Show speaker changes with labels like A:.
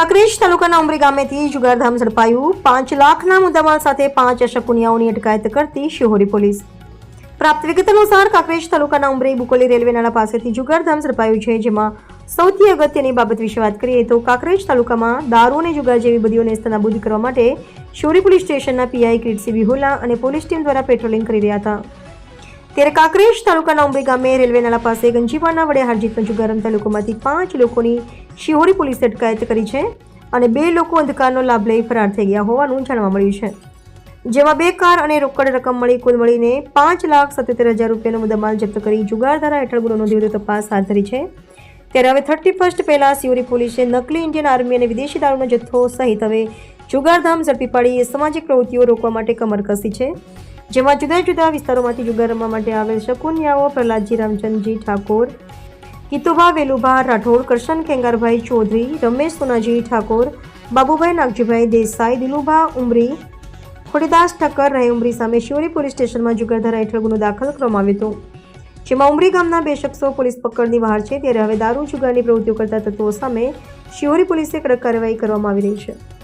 A: કાંકરેજ તાલુકાના ઉમરી ગામેથી જુગારધામ ઝડપાયું. પાંચ લાખના મુદ્દામાલ સાથે પાંચ અશકુનિયાઓની અટકાયત કરતી શિહોરી પોલીસ. પ્રાપ્ત વિગત અનુસાર કાંકરેજ તાલુકાના ઉમરી બુકોલી રેલવે નાળા પાસેથી જુગારધામ ઝડપાયું છે, જેમાં સૌથી અગત્યની બાબત વિશે વાત કરીએ તો કાંકરેજ તાલુકામાં દારૂ અને જુગાર જેવી બદીઓને સ્તનાબૂદ કરવા માટે શિહોરી પોલીસ સ્ટેશનના પીઆઈ કીર્તિસિંહ વિહોલા અને પોલીસ ટીમ દ્વારા પેટ્રોલિંગ કરી રહ્યા હતા. ત્યારે કાંકરેજ તાલુકાના ઉંબે ગામે રેલવે પાસે ગંજીવાના વડે હારજીતનો જુગારમ તાલુકામાંથી પાંચ લોકોની શિહોરી પોલીસે અટકાયત કરી છે અને બે લોકો અંધકારનો લાભ લઈ ફરાર થઈ ગયા હોવાનું જાણવા મળ્યું છે. જેમાં બે કાર અને રોકડ રકમ મળી, કુલ મળીને પાંચ લાખ સત્યોતેર હજાર રૂપિયાનો મુદ્દામાલ જપ્ત કરી જુગાર ધારા હેઠળ ગુનો નોંધી તપાસ હાથ ધરી છે. ત્યારે હવે થર્ટી ફર્સ્ટ પહેલા સિયોરી પોલીસે નકલી ઇન્ડિયન આર્મી અને વિદેશી દારૂનો જથ્થો સહિત હવે જુગારધામ ઝડપી પાડી સામાજિક પ્રવૃત્તિઓ રોકવા માટે કમર કસી છે. જેમાં જુદા જુદા વિસ્તારોમાંથી જુગાર રમવા માટે આવેલ શકુનિયાઓ, પ્રહલાદજી રામચંદજી ઠાકોર કિતુભા વેલુભા રાઠોડ, કરશન ખેંગારભાઈ ચૌધરી, રમેશ સોનાજી ઠાકોર, બાબુભાઈ નાગજીભાઈ દેસાઈ, દિલુભા ઉમરી, ખોડીદાસ ઠક્કર રહે ઉમરી સામે શિવરી પોલીસ સ્ટેશનમાં જુગારધારા હેઠળ ગુનો દાખલ કરવામાં આવ્યો હતો. જેમાં ઉમરી ગામના બે શખ્સો પોલીસ પકડની બહાર છે, ત્યારે હવે દારૂ જુગારની પ્રવૃત્તિઓ કરતા તત્વો સામે શિહોરી પોલીસે કડક કાર્યવાહી કરવામાં આવી રહી છે.